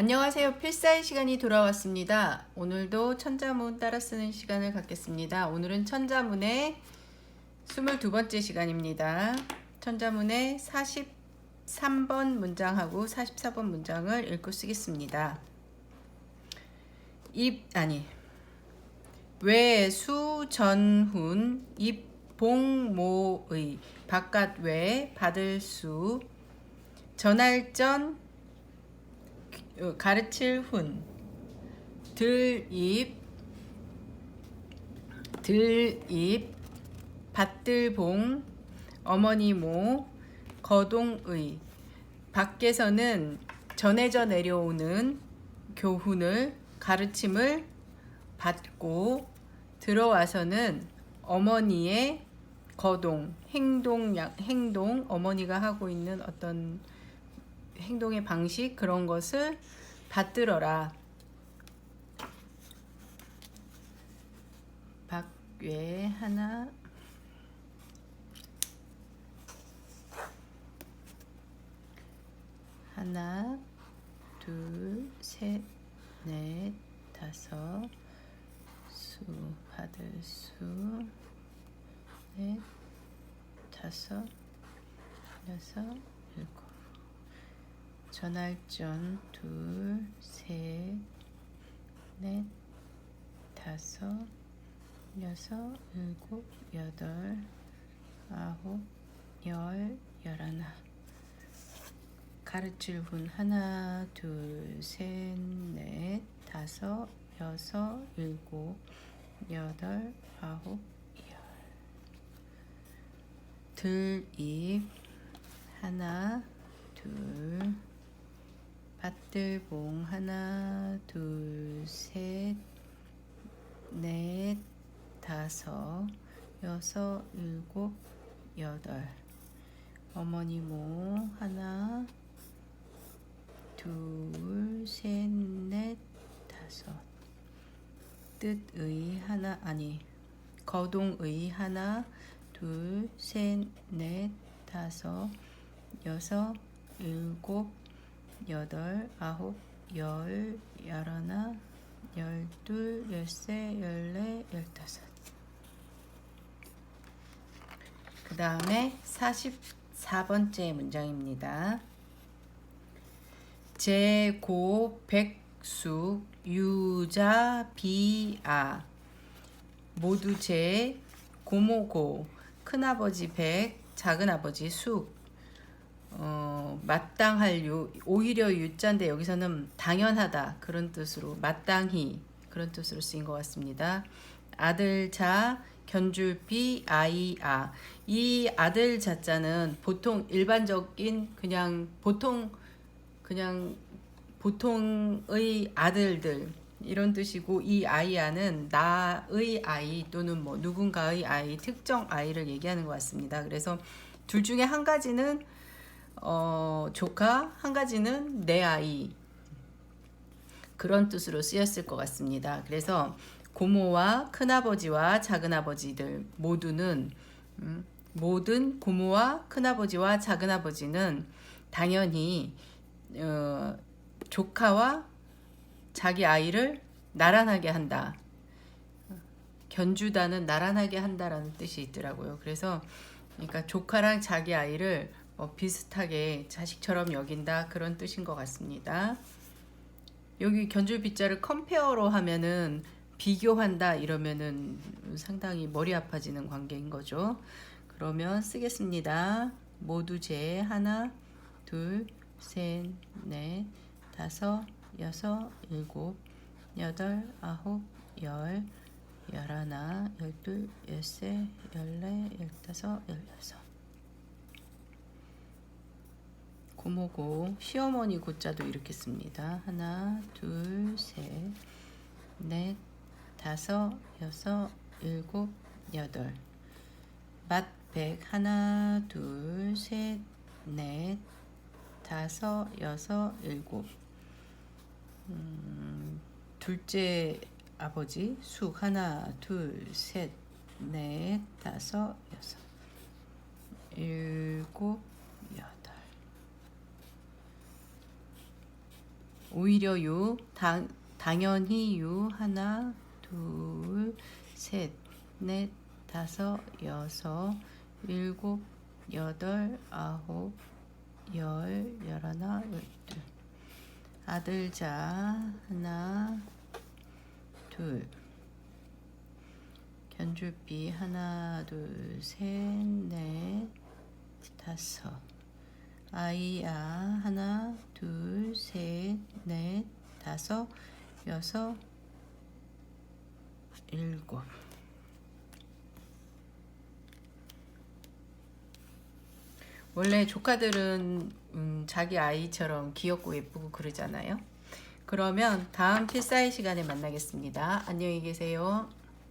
안녕하세요. 필사의 시간이 돌아왔습니다. 오늘도 천자문 따라 쓰는 시간을 갖겠습니다. 오늘은 천자문의 22번째 시간입니다. 천자문의 43번 문장하고 44번 문장을 읽고 쓰겠습니다. 입 아니 외수 전훈 입봉모의 바깥 외 받을 수 전할 전 어, 가르칠 훈. 들입 들입 밭들봉 어머니 모 거동의. 밖에서는 전해져 내려오는 교훈을 가르침을 받고 들어와서는 어머니의 거동 행동 행동 어머니가 하고 있는 어떤 행동의 방식 그런 것을 받들어라. 박외 하나 하나 둘 셋 넷 다섯 수 받을 수넷 다섯 여섯 일곱 전할전 둘, 셋, 넷, 다섯, 여섯, 일곱, 여덟, 아홉, 열, 열하나. 가르칠 분 하나, 둘, 셋, 넷, 다섯, 여섯, 일곱, 여덟, 아홉, 열. 들입 하나, 둘, 밭들봉 하나 둘 셋 넷 다섯 여섯 일곱 여덟. 어머니 모 하나 둘 셋 넷 다섯. 뜻의 하나 아니 거동의 하나 둘 셋 넷 다섯 여섯 일곱 여덟, 아홉, 열, 열하나, 열둘, 열세, 열네, 열다섯. 그 다음에 44번째 문장입니다. 제고 백숙 유자 비아 모두 제 고모고 큰아버지 백 작은아버지 숙 어, 마땅할 유 오히려 유자인데 여기서는 당연하다 그런 뜻으로 마땅히 그런 뜻으로 쓰인 것 같습니다. 아들 자 견줄비 아이 아 이 아들 자자는 보통 일반적인 그냥 보통 그냥 보통의 아들들 이런 뜻이고 이 아이아는 나의 아이 또는 뭐 누군가의 아이 특정 아이를 얘기하는 것 같습니다. 그래서 둘 중에 한 가지는 어, 조카, 한 가지는 내 아이. 그런 뜻으로 쓰였을 것 같습니다. 그래서 고모와 큰아버지와 작은아버지들 모두는 음, 모든 고모와 큰아버지와 작은아버지는 당연히 어, 조카와 자기 아이를 나란하게 한다. 견주다는 나란하게 한다라는 뜻이 있더라고요. 그래서 그러니까 조카랑 자기 아이를 어, 비슷하게 자식처럼 여긴다 그런 뜻인 것 같습니다. 여기 견줄 빗자를 컴페어로 하면은 비교한다 이러면은 상당히 머리 아파지는 관계인 거죠. 그러면 쓰겠습니다. 모두 제 하나, 둘, 셋, 넷, 다섯, 여섯, 일곱, 여덟, 아홉, 열, 열하나, 열둘, 열세, 열네, 열다섯, 열여섯. 고모고 시어머니 고자도 이렇게 씁니다. 하나, 둘, 셋, 넷, 다섯, 여섯, 일곱, 여덟. 맛백 하나, 둘, 셋, 넷, 다섯, 여섯, 일곱. 음, 둘째 아버지 숙 하나, 둘, 셋, 넷, 다섯, 여섯, 일곱, 여덟. 오히려 유, 당, 당연히 유, 하나, 둘, 셋, 넷, 다섯, 여섯, 일곱, 여덟, 아홉, 열, 열하나, 열둘. 아들 자, 하나, 둘. 견줄비, 하나, 둘, 셋, 넷, 다섯. 아이야 하나 둘셋 넷 다섯 여섯 일곱 원래 조카들은 음, 자기 아이처럼 귀엽고 예쁘고 그러잖아요. 그러면 다음 필사의 시간에 만나겠습니다. 안녕히 계세요.